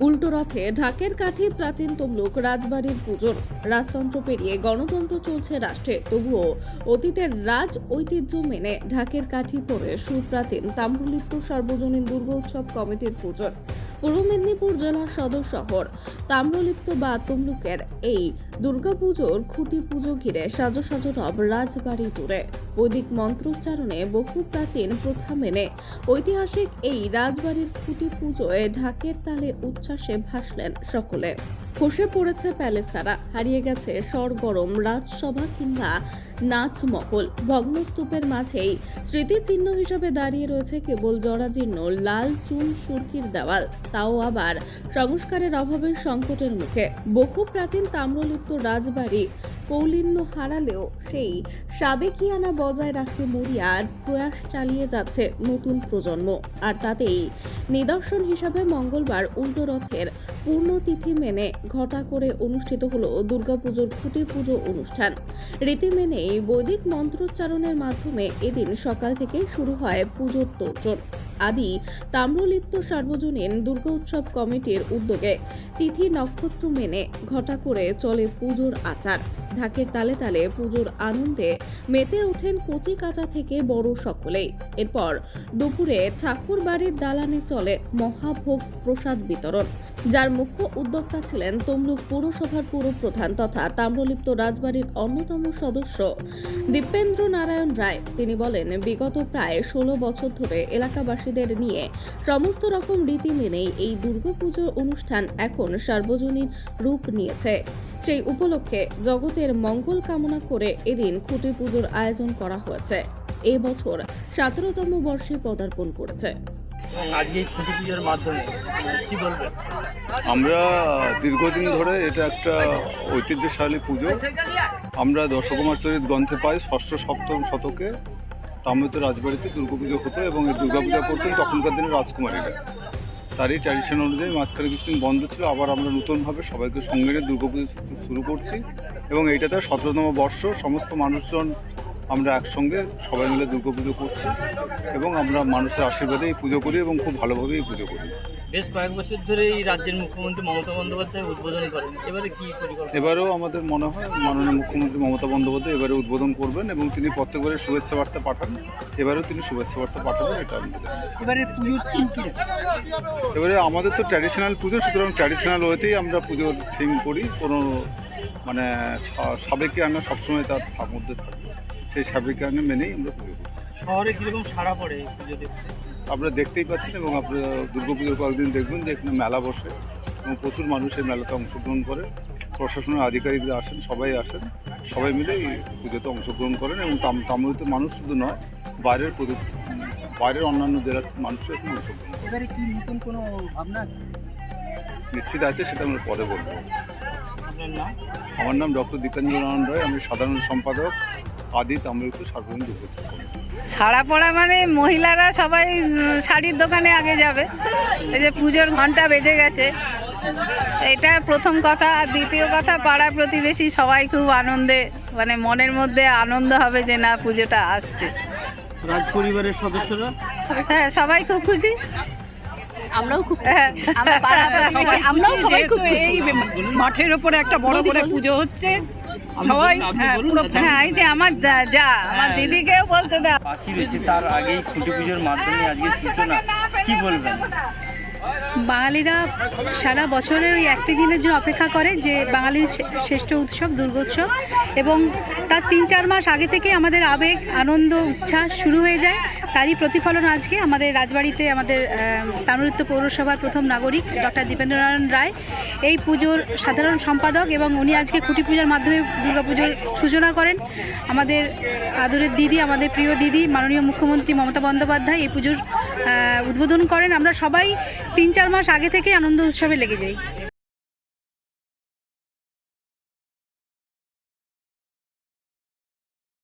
উল্টো রথে ঢাকের কাঠি প্রাচীন তমলুক রাজবাড়ির পুজোর রাজতন্ত্র পেরিয়ে গণতন্ত্র চলছে রাষ্ট্রে। তবুও অতীতের রাজ ঐতিহ্য মেনে ঢাকের কাঠি পরে সুপ্রাচীন তাম্রলিপ্ত সার্বজনীন দুর্গোৎসব কমিটির পুজোর পূর্ব মেদিনীপুর জেলার সদর শহর। তাম্রলিপ্ত বা তমলুকের এই দুর্গাপুজোর খুঁটি পুজো ঘিরে সাজো সাজো রব রাজবাড়ি জুড়ে। বৈদিক মন্ত্রোচ্চারণে বহু প্রাচীন প্রথা মেনে ঐতিহাসিক এই রাজবাড়ির খুঁটি পুজোয় ঢাকের তালে উচ্ছ্বাসে ভাসলেন সকলে। খসে পড়েছে প্যালেস তারা হারিয়ে গেছে সরগরম রাজসভা কিংবা নাচ মহল ভগ্নস্তূপের মাঝেই স্মৃতিচিহ্ন হিসেবে দাঁড়িয়ে রয়েছে কেবল জরাজীর্ণ, লাল চুল সুরকির দেওয়াল। তাও আবার সংস্কারের অভাবের সংকটের মুখে। বহু প্রাচীন তাম্রলিপ্ত রাজবাড়ি কৌলিন্য হারালেও সেই সাবেকিয়ানা বজায় রাখতে মরিয়ার প্রয়াস চালিয়ে যাচ্ছে নতুন প্রজন্ম। আর তাতেই নিদর্শন হিসাবে মঙ্গলবার উল্টো রথের পূর্ণতিথি মেনে ঘটা করে অনুষ্ঠিত হলো দুর্গাপুজোর খুঁটি পুজো অনুষ্ঠান। রীতি মেনে বৈদিক মন্ত্রোচ্চারণের মাধ্যমে এদিন সকাল থেকে শুরু হয় পুজোর তোড়জোড়। আদি তাম্রলিপ্ত সার্বজনীন দুর্গা উৎসব কমিটির উদ্যোগে তিথি নক্ষত্র মেনে ঘটা করে চলে পুজোর আচার। ঢাকের তালে তালে পুজোর আনন্দে মেতে ওঠেন কচি কাঁচা থেকে বড় সকলেই। এরপর দুপুরে ঠাকুর বাড়ির দালানে চলে মহাভোগ প্রসাদ বিতরণ। যার মুখ্য উদ্যোক্তা ছিলেন তমলুক পৌরসভার পুরপ্রধান তথা তাম্রলিপ্ত রাজবাড়ির অন্যতম সদস্য দীপেন্দ্র নারায়ণ রায়। তিনি বলেন, বিগত প্রায় ষোলো বছর ধরে এলাকাবাসীদের নিয়ে। সমস্ত রকম রীতি মেনেই এই দুর্গাপুজোর অনুষ্ঠান এখন সার্বজনীন রূপ নিয়েছে। সেই উপলক্ষে জগতের মঙ্গল কামনা করে এদিন খুঁটি পুজোর আয়োজন করা হয়েছে। এ বছর সতেরোতম বর্ষে পদার্পণ করেছে। আজকে খুঁটি পুজোর মাধ্যমে কি বলবেন আমরা দীর্ঘদিন ধরে এটা একটা ঐতিহ্যশালী পুজো। আমরা দশকুমার চরিত গ্রন্থে পাই ষষ্ঠ সপ্তম শতকে তাম্রত রাজবাড়িতে দুর্গাপুজো হতো এবং এই দুর্গাপূজা করতেন তখনকার দিনে রাজকুমারীরা। তারই ট্র্যাডিশন অনুযায়ী মাঝখানে কিছুদিন বন্ধ ছিল, আবার আমরা নতুনভাবে সবাইকে সঙ্গে নিয়ে দুর্গাপুজো শুরু করছি এবং এইটাতে সতেরোতম বর্ষ। সমস্ত মানুষজন আমরা একসঙ্গে সবাই মিলে দুর্গা পুজো করছি এবং আমরা মানুষের আশীর্বাদে এই পুজো করি এবং খুব ভালোভাবে এই পুজো করি। বেশ কয়েক বছর ধরে এই রাজ্যের মুখ্যমন্ত্রী মমতা বন্দ্যোপাধ্যায় উদ্বোধন করেন। এবারে কি পরিকল্পনা? এবারেও আমাদের মনে হয় মাননীয় মুখ্যমন্ত্রী মমতা বন্দ্যোপাধ্যায় এবারে উদ্বোধন করবেন এবং তিনি প্রত্যেকবারে শুভেচ্ছা বার্তা পাঠান। এবারেও তিনি শুভেচ্ছা বার্তা পাঠাবেন এটা আমি জানি। এবারে পুজোর থিম কি? এবারে আমাদের তো ট্র্যাডিশনাল পুজো সুতরাং ট্র্যাডিশনাল ওয়েতেই আমরা পুজোর থিম করি। কোনো মানে সা- আমরা আনা সবসময় তার মধ্যে থাকবে সেই সাবেকি আনা মেনেই আমরা পুজো করি শহরে কীরকম সাড়া পড়ে পুজো দেখতে? আপনারা দেখতেই পাচ্ছেন এবং আপনারা দুর্গাপুজোর কয়েকদিন দেখবেন যে এখানে মেলা বসে এবং প্রচুর মানুষ এই মেলাতে অংশগ্রহণ করে। প্রশাসনের আধিকারিকরা আসেন সবাই আসেন সবাই মিলে এই পুজোতে অংশগ্রহণ করেন এবং তাম- তামিলতে মানুষ শুধু নয় বাইরের বাইরের অন্যান্য জেলার মানুষও এখানে অংশগ্রহণ করে নিশ্চিত আছে সেটা আমরা পরে বলব। আপনার নাম? আমার নাম ডক্টর দীপেন্দ্র নারায়ণ রায় আমি সাধারণ সম্পাদক আদি তামিলতে সার্বজনীন কমিটি। সারা পড়া মানে মহিলারা সবাই শাড়ির দোকানে আগে যাবে। এই যে পুজোর ঘণ্টা বেজে গেছে। এটা প্রথম কথা। আর দ্বিতীয় কথা পাড়া প্রতিবেশী সবাই খুব আনন্দে মানে মনের মধ্যে আনন্দ হবে যে না পুজোটা আসছে। রাজ পরিবারের সদস্যরা? হ্যাঁ সবাই খুব খুশি। আমরাও খুব হ্যাঁ। আমরাও সবাই খুব খুশি। মাঠের ওপরে একটা বড় করে পুজো হচ্ছে সবাই হ্যাঁ, হ্যাঁ। এই যে আমার যা- যা আমার দিদিকেও বলতে দেয় পাখি রয়েছে তার আগেই খুঁটি পুজোর মাধ্যমে আজকে সূচনা কি বলবেন? বাঙালিরা সারা বছরের ওই একটি দিনের জন্য অপেক্ষা করে যে বাঙালির শ্রেষ্ঠ উৎসব দুর্গোৎসব এবং তার তিন চার মাস আগে থেকে আমাদের আবেগ, আনন্দ, উচ্ছ্বাস শুরু হয়ে যায়। তারই প্রতিফলন আজকে আমাদের রাজবাড়িতে আমাদের তামিলত্ব পৌরসভার প্রথম নাগরিক ডক্টর দীপেন্দ্রনারায়ণ রায়। এই পুজোর সাধারণ সম্পাদক এবং উনি আজকে খুঁটি পূজার মাধ্যমে দুর্গাপুজোর সূচনা করেন। আমাদের আদরের দিদি, আমাদের প্রিয় দিদি, মাননীয় মুখ্যমন্ত্রী মমতা বন্দ্যোপাধ্যায় এই পুজোর উদ্বোধন করেন। আমরা সবাই তিন চার মাস আগে থেকে আনন্দ উৎসবে লেগে যাই।